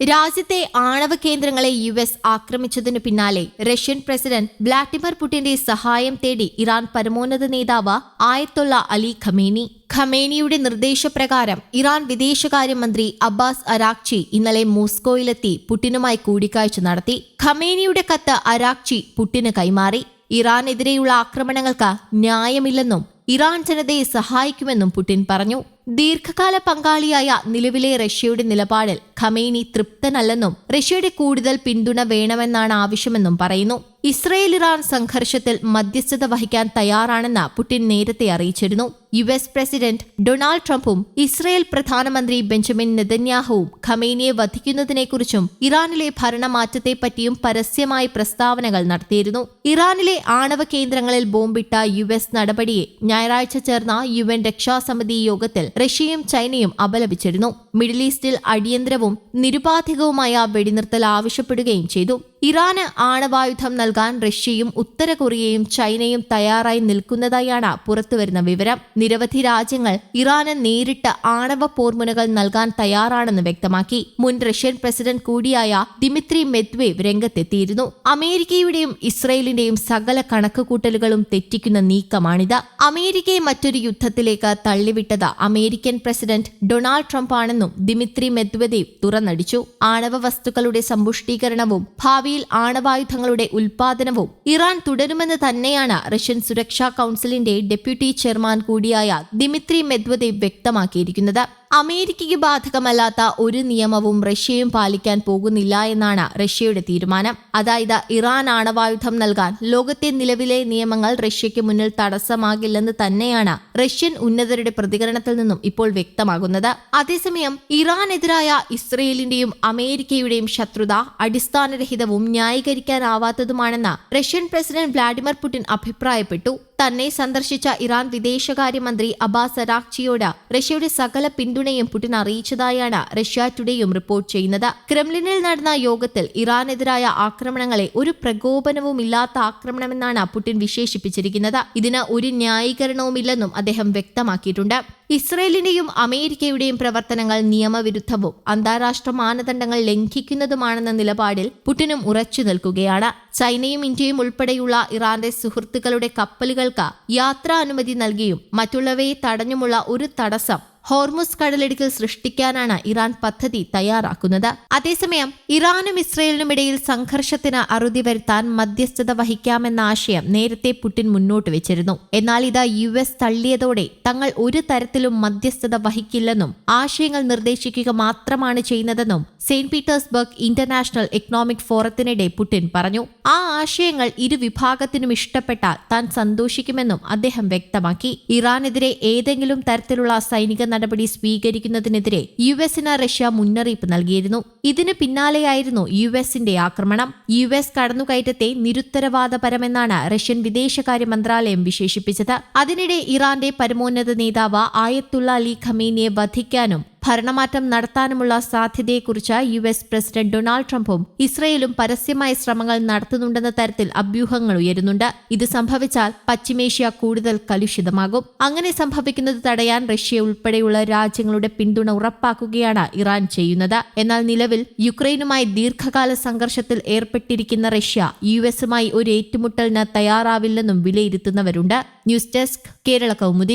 രാജ്യത്തെ ആണവ കേന്ദ്രങ്ങളെ യു എസ് ആക്രമിച്ചതിനു പിന്നാലെ റഷ്യൻ പ്രസിഡന്റ് വ്ളാഡിമിർ പുടിന്റെ സഹായം തേടി ഇറാൻ പരമോന്നത നേതാവ് ആയത്തുള്ള അലി ഖമേനി. ഖമേനിയുടെ നിർദ്ദേശപ്രകാരം ഇറാൻ വിദേശകാര്യമന്ത്രി അബ്ബാസ് അരാക്ചി ഇന്നലെ മോസ്കോയിലെത്തി പുടിനുമായി കൂടിക്കാഴ്ച നടത്തി. ഖമേനിയുടെ കത്ത് അരാക്ചി പുടിന് കൈമാറി. ഇറാനെതിരെയുള്ള ആക്രമണങ്ങൾക്ക് ന്യായമില്ലെന്നും ഇറാൻ ജനതയെ സഹായിക്കുമെന്നും പുടിൻ പറഞ്ഞു. ദീർഘകാല പങ്കാളിയായ നിലവിലെ റഷ്യയുടെ നിലപാടിൽ ഖമേനി തൃപ്തനല്ലെന്നും റഷ്യയുടെ കൂടുതൽ പിന്തുണ വേണമെന്നാണ് ആവശ്യമെന്നും പറയുന്നു. ഇസ്രയേൽ ഇറാൻ സംഘർഷത്തിൽ മധ്യസ്ഥത വഹിക്കാൻ തയ്യാറാണെന്ന് പുടിൻ നേരത്തെ അറിയിച്ചിരുന്നു. യു എസ് പ്രസിഡന്റ് ഡൊണാൾഡ് ട്രംപും ഇസ്രയേൽ പ്രധാനമന്ത്രി ബെഞ്ചമിൻ നെതന്യാഹുവും ഖമേനിയെ വധിക്കുന്നതിനെക്കുറിച്ചും ഇറാനിലെ ഭരണമാറ്റത്തെപ്പറ്റിയും പരസ്യമായി പ്രസ്താവനകൾ നടത്തിയിരുന്നു. ഇറാനിലെ ആണവ കേന്ദ്രങ്ങളിൽ ബോംബിട്ട യു എസ് നടപടിയെ ഞായറാഴ്ച ചേർന്ന യു എൻ രക്ഷാസമിതി യോഗത്തിൽ റഷ്യയും ചൈനയും അപലപിച്ചിരുന്നു. മിഡിൽ ഈസ്റ്റിൽ അടിയന്തരവും നിരുപാധികവുമായ വെടിനിർത്തൽ ആവശ്യപ്പെടുകയും ചെയ്തു. ഇറാന് ആണവായുധം നൽകാൻ റഷ്യയും ഉത്തര കൊറിയയും ചൈനയും തയ്യാറായി നിൽക്കുന്നതായാണ് പുറത്തുവരുന്ന വിവരം. നിരവധി രാജ്യങ്ങൾ ഇറാന് നേരിട്ട് ആണവ പോർമുനകൾ നൽകാൻ തയ്യാറാണെന്ന് വ്യക്തമാക്കി. മുൻ റഷ്യൻ പ്രസിഡന്റ് കൂടിയായ ദിമിത്രി മെദ്വേവ് രംഗത്തെത്തിയിരുന്നു. അമേരിക്കയുടെയും ഇസ്രയേലിന്റെയും സകല കണക്കുകൂട്ടലുകളും തെറ്റിക്കുന്ന നീക്കമാണിത്. അമേരിക്കയെ മറ്റൊരു യുദ്ധത്തിലേക്ക് തള്ളിവിട്ടത് അമേരിക്കൻ പ്രസിഡന്റ് ഡൊണാൾഡ് ട്രംപ് ആണെന്നും ദിമിത്രി മെദ്വദേവ് തുറന്നടിച്ചു. ആണവ വസ്തുക്കളുടെ സമ്പുഷ്ടീകരണവും ഭാവിയിൽ ആണവായുധങ്ങളുടെ ഉൽപാദനവും ഇറാൻ തുടരുമെന്ന് തന്നെയാണ് റഷ്യൻ സുരക്ഷാ കൗൺസിലിന്റെ ഡെപ്യൂട്ടി ചെയർമാൻ കൂടിയായ ദിമിത്രി മെദ്വദേവ് വ്യക്തമാക്കിയിരിക്കുന്നത്. അമേരിക്കയ്ക്ക് ബാധകമല്ലാത്ത ഒരു നിയമവും റഷ്യയും പാലിക്കാൻ പോകുന്നില്ല എന്നാണ് റഷ്യയുടെ തീരുമാനം. അതായത് ഇറാൻ ആണവായുധം നൽകാൻ ലോകത്തെ നിലവിലെ നിയമങ്ങൾ റഷ്യയ്ക്ക് മുന്നിൽ തടസ്സമാകില്ലെന്ന് തന്നെയാണ് റഷ്യൻ ഉന്നതരുടെ പ്രതികരണത്തിൽ നിന്നും ഇപ്പോൾ വ്യക്തമാകുന്നത്. അതേസമയം ഇറാനെതിരായ ഇസ്രയേലിന്റെയും അമേരിക്കയുടെയും ശത്രുത അടിസ്ഥാനരഹിതവും ന്യായീകരിക്കാനാവാത്തതുമാണെന്ന് റഷ്യൻ പ്രസിഡന്റ് വ്ളാഡിമിർ പുടിൻ അഭിപ്രായപ്പെട്ടു. തന്നെ സന്ദർശിച്ച ഇറാൻ വിദേശകാര്യമന്ത്രി അബാസ് അരാക്ചിയോട് റഷ്യയുടെ സകല പിന്തുണയും പുടിൻ അറിയിച്ചതായാണ് റഷ്യ ടുഡേയും റിപ്പോർട്ട് ചെയ്യുന്നത്. ക്രെംലിനിൽ നടന്ന യോഗത്തിൽ ഇറാനെതിരായ ആക്രമണങ്ങളെ ഒരു പ്രകോപനവുമില്ലാത്ത ആക്രമണമെന്നാണ് പുടിൻ വിശേഷിപ്പിച്ചിരിക്കുന്നത്. ഇതിന് ഒരു ന്യായീകരണവുമില്ലെന്നും അദ്ദേഹം വ്യക്തമാക്കിയിട്ടുണ്ട്. ഇസ്രയേലിന്റെയും അമേരിക്കയുടെയും പ്രവർത്തനങ്ങൾ നിയമവിരുദ്ധവും അന്താരാഷ്ട്ര മാനദണ്ഡങ്ങൾ ലംഘിക്കുന്നതുമാണെന്ന നിലപാടിൽ പുടിനും ഉറച്ചു നിൽക്കുകയാണ്. ചൈനയും ഇന്ത്യയും ഉൾപ്പെടെയുള്ള ഇറാന്റെ സുഹൃത്തുക്കളുടെ കപ്പലുകൾക്ക് യാത്രാ അനുമതി നൽകിയും മറ്റുള്ളവയെ തടഞ്ഞുമുള്ള ഒരു തടസ്സം ഹോർമുസ് കടലിടുക്കിൽ സൃഷ്ടിക്കാനാണ് ഇറാൻ പദ്ധതി തയ്യാറാക്കുന്നത്. അതേസമയം ഇറാനും ഇസ്രയേലിനും ഇടയിൽ സംഘർഷത്തിന് അറുതി വരുത്താൻ മധ്യസ്ഥത വഹിക്കാമെന്ന ആശയം നേരത്തെ പുടിൻ മുന്നോട്ട് വെച്ചിരുന്നു. എന്നാൽ ഇത് യു എസ് തള്ളിയതോടെ തങ്ങൾ ഒരു തരത്തിലും മധ്യസ്ഥത വഹിക്കില്ലെന്നും ആശയങ്ങൾ നിർദ്ദേശിക്കുക മാത്രമാണ് ചെയ്യുന്നതെന്നും സെയിന്റ് പീറ്റേഴ്സ്ബർഗ് ഇന്റർനാഷണൽ എക്കണോമിക് ഫോറത്തിനിടെ പുടിൻ പറഞ്ഞു. ആ ആശയങ്ങൾ ഇരു വിഭാഗത്തിനും ഇഷ്ടപ്പെട്ടാൽ താൻ സന്തോഷിക്കുമെന്നും അദ്ദേഹം വ്യക്തമാക്കി. ഇറാനെതിരെ ഏതെങ്കിലും തരത്തിലുള്ള സൈനിക നടപടി സ്വീകരിക്കുന്നതിനെതിരെ യു എസിന് റഷ്യ മുന്നറിയിപ്പ് നൽകിയിരുന്നു. ഇതിനു പിന്നാലെയായിരുന്നു യു എസിന്റെ ആക്രമണം. യു എസ് കടന്നുകയറ്റത്തെ നിരുത്തരവാദപരമെന്നാണ് റഷ്യൻ വിദേശകാര്യ മന്ത്രാലയം വിശേഷിപ്പിച്ചത്. അതിനിടെ ഇറാന്റെ പരമോന്നത നേതാവ് ആയത്തുള്ള അലി ഖമീനിയെ വധിക്കാനും ഭരണമാറ്റം നടത്താനുമുള്ള സാധ്യതയെക്കുറിച്ച് യു എസ് പ്രസിഡന്റ് ഡൊണാൾഡ് ട്രംപും ഇസ്രയേലും പരസ്യമായ ശ്രമങ്ങൾ നടത്തുന്നുണ്ടെന്ന തരത്തിൽ അഭ്യൂഹങ്ങൾ ഉയരുന്നുണ്ട്. ഇത് സംഭവിച്ചാൽ പശ്ചിമേഷ്യ കൂടുതൽ കലുഷിതമാകും. അങ്ങനെ സംഭവിക്കുന്നത് തടയാൻ റഷ്യ ഉൾപ്പെടെയുള്ള രാജ്യങ്ങളുടെ പിന്തുണ ഉറപ്പാക്കുകയാണ് ഇറാൻ ചെയ്യുന്നത്. എന്നാൽ നിലവിൽ യുക്രൈനുമായി ദീർഘകാല സംഘർഷത്തിൽ ഏർപ്പെട്ടിരിക്കുന്ന റഷ്യ യു എസുമായി ഒരു ഏറ്റുമുട്ടലിന് തയ്യാറാവില്ലെന്നും വിലയിരുത്തുന്നവരുണ്ട്. News desk Kerala Kaumudi.